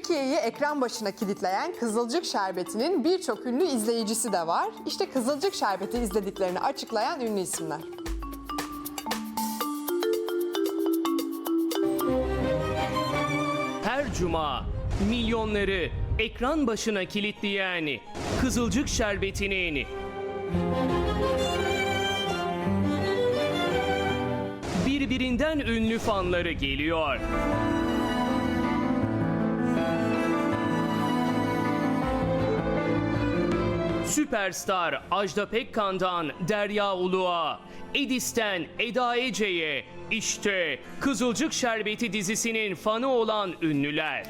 Türkiye'yi ekran başına kilitleyen Kızılcık Şerbeti'nin birçok ünlü izleyicisi de var. İşte Kızılcık Şerbeti izlediklerini açıklayan ünlü isimler. Her cuma milyonları ekran başına kilitleyen Kızılcık Şerbeti'nin birbirinden ünlü fanları geliyor. Süperstar Ajda Pekkan'dan Derya Uluğa, Edis'ten Eda Ece'ye işte Kızılcık Şerbeti dizisinin fanı olan ünlüler.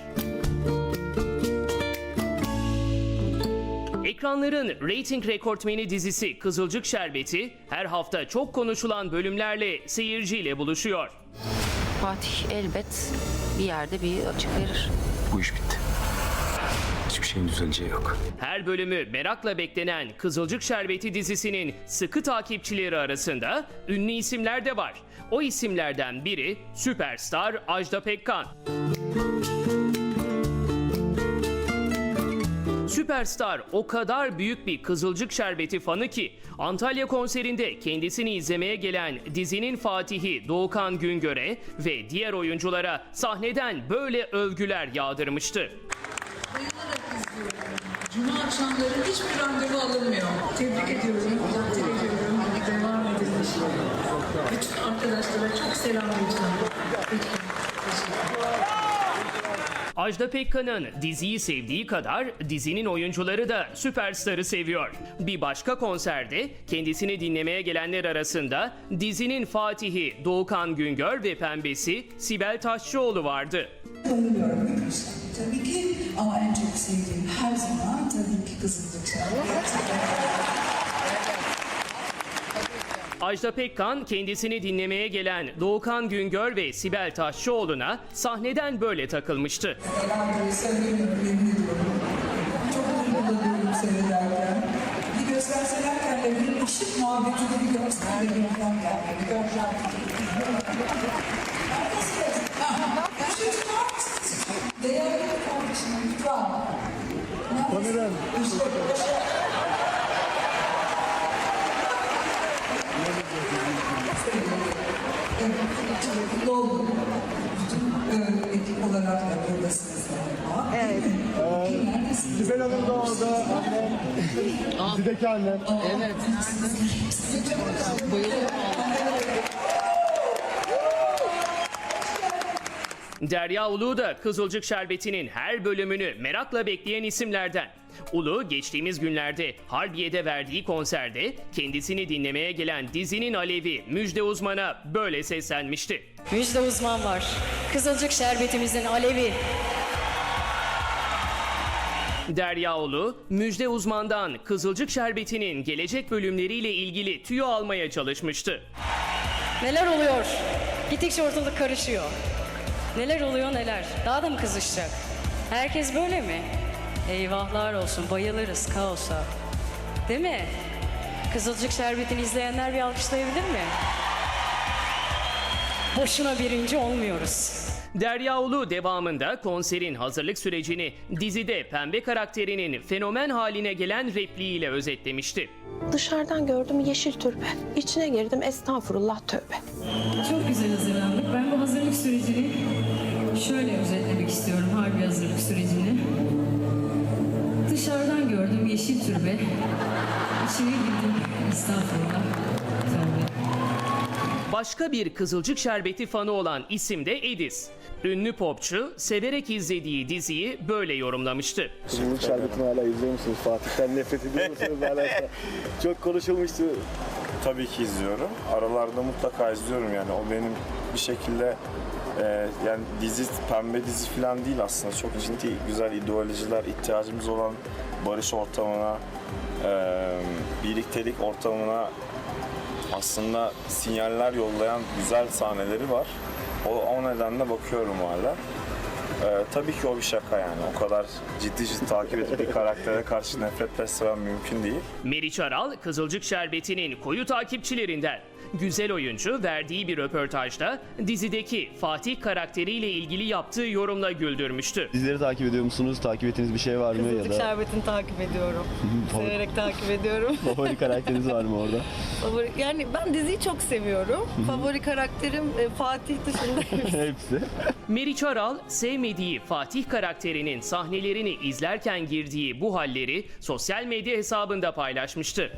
Ekranların reyting rekortmeni dizisi Kızılcık Şerbeti her hafta çok konuşulan bölümlerle seyirciyle buluşuyor. Fatih elbet bir yerde bir açık verir. Bu iş bitti. Şeyin düzeleceği yok. Her bölümü merakla beklenen Kızılcık Şerbeti dizisinin sıkı takipçileri arasında ünlü isimler de var. O isimlerden biri süperstar Ajda Pekkan. Süperstar o kadar büyük bir Kızılcık Şerbeti fanı ki Antalya konserinde kendisini izlemeye gelen dizinin Fatihi Doğukan Güngör'e ve diğer oyunculara sahneden böyle övgüler yağdırmıştı. Cuma akşamları hiçbir randevu alınmıyor. Tebrik ediyorum, takdir ediyorum. Devam edin. Bütün arkadaşlara çok selam. Teşekkürler. Ajda Pekkan'ın diziyi sevdiği kadar dizinin oyuncuları da Süperstar'ı seviyor. Bir başka konserde kendisini dinlemeye gelenler arasında dizinin Fatihi Doğukan Güngör ve pembesi Sibel Taşçıoğlu vardı. Gülüşen. Tabii ki. Ama en çok sevdiğim her zaman tabii ki Kızılcık Şerbeti. Ajda Pekkan kendisini dinlemeye gelen Doğukan Güngör ve Sibel Taşçıoğlu'na sahneden böyle takılmıştı. Değerli kardeşim lütfen. Sanırım. Işık, ışık. Evet, mutlu oldum. Bütün ekip olarak da buradasınız galiba. Evet. Sibel Hanım da orada. Annem. Dizideki annem. Derya Ulu da Kızılcık Şerbeti'nin her bölümünü merakla bekleyen isimlerden. Ulu geçtiğimiz günlerde Harbiye'de verdiği konserde kendisini dinlemeye gelen dizinin Alevi Müjde Uzman'a böyle seslenmişti. Müjde uzman var. Kızılcık şerbetimizin alevi. Derya Ulu, Müjde Uzman'dan Kızılcık Şerbeti'nin gelecek bölümleriyle ilgili tüyo almaya çalışmıştı. Neler oluyor? Gittikçe ortalık karışıyor. Neler oluyor neler? Daha da mı kızışacak? Herkes böyle mi? Eyvahlar olsun bayılırız kaosa. Değil mi? Kızılcık şerbetini izleyenler bir alkışlayabilir mi? Boşuna birinci olmuyoruz. Derya Ulu devamında konserin hazırlık sürecini dizide pembe karakterinin fenomen haline gelen repliğiyle özetlemişti. Dışarıdan gördüm yeşil türbe. İçine girdim estağfurullah tövbe. Çok güzel hazırlandık. Hazırlık sürecini şöyle özetlemek istiyorum harbi hazırlık sürecini. Dışarıdan gördüm yeşil türbe. İçine girdim. Estağfurullah. Başka bir Kızılcık Şerbeti fanı olan isim de Edis. Ünlü popçu severek izlediği diziyi böyle yorumlamıştı. Kızılcık Şerbeti'ni hala izliyor musunuz? Fatih'ten nefret ediyor musunuz hala? Çok konuşulmuştu. Tabii ki izliyorum. Aralarda mutlaka izliyorum yani. O benim bir şekilde e, yani dizi, pembe dizi falan değil aslında. Çok ciddi, güzel ideolojiler, ihtiyacımız olan barış ortamına, e, birliktelik ortamına aslında sinyaller yollayan güzel sahneleri var. O, o nedenle bakıyorum hala. E, tabii ki o bir şaka yani. O kadar ciddi ciddi takip edip bir karaktere karşı nefret beslemem mümkün değil. Meriç Aral Kızılcık Şerbeti'nin koyu takipçilerinden. Güzel oyuncu verdiği bir röportajda dizideki Fatih karakteriyle ilgili yaptığı yorumla güldürmüştü. Dizileri takip ediyor musunuz? Takip ettiğiniz bir şey var mı ya Kızılcık da Şerbeti'ni takip ediyorum. Severek takip ediyorum. favori karakteriniz var mı orada? Favori, yani ben diziyi çok seviyorum. Favori karakterim e, Fatih dışında Hepsi. Meriç Aral sevmediği Fatih karakterinin sahnelerini izlerken girdiği bu halleri sosyal medya hesabında paylaşmıştı.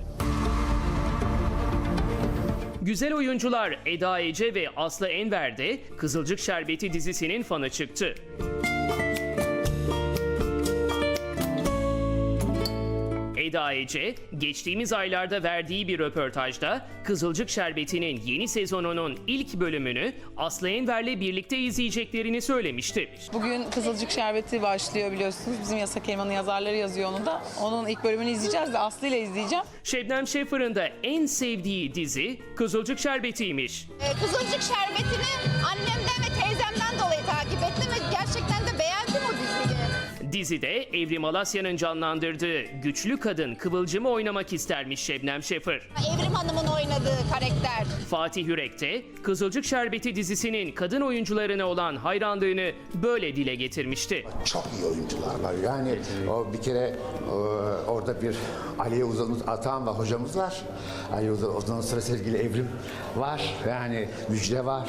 Güzel oyuncular Eda Ece ve Aslı Enver de Kızılcık Şerbeti dizisinin fanı çıktı. Eda Ece, geçtiğimiz aylarda verdiği bir röportajda Kızılcık Şerbeti'nin yeni sezonunun ilk bölümünü Aslı Enver'le birlikte izleyeceklerini söylemişti. Bugün Kızılcık Şerbeti başlıyor biliyorsunuz. Bizim Yasak Elman'ın yazarları yazıyor onu da. Onun ilk bölümünü izleyeceğiz de Aslı ile izleyeceğim. Şebnem Şefır'ın da en sevdiği dizi Kızılcık Şerbeti'ymiş. Kızılcık Şerbeti'ni annemden ve teyzemden dolayı takip ettim ve Dizide Evrim Alasya'nın canlandırdığı güçlü kadın Kıvılcım'ı oynamak istermiş Şebnem Şefır. Evrim Hanım'ın oynadığı karakter. Fatih Yürek de Kızılcık Şerbeti dizisinin kadın oyuncularına olan hayranlığını böyle dile getirmişti. Çok iyi oyuncular var. Yani o bir kere o, orada bir Ali Uzan'ımız Atan ve hocamız var. Ali Uzan, Uzan'ın sıra sevgili Evrim var. Yani Müjde var.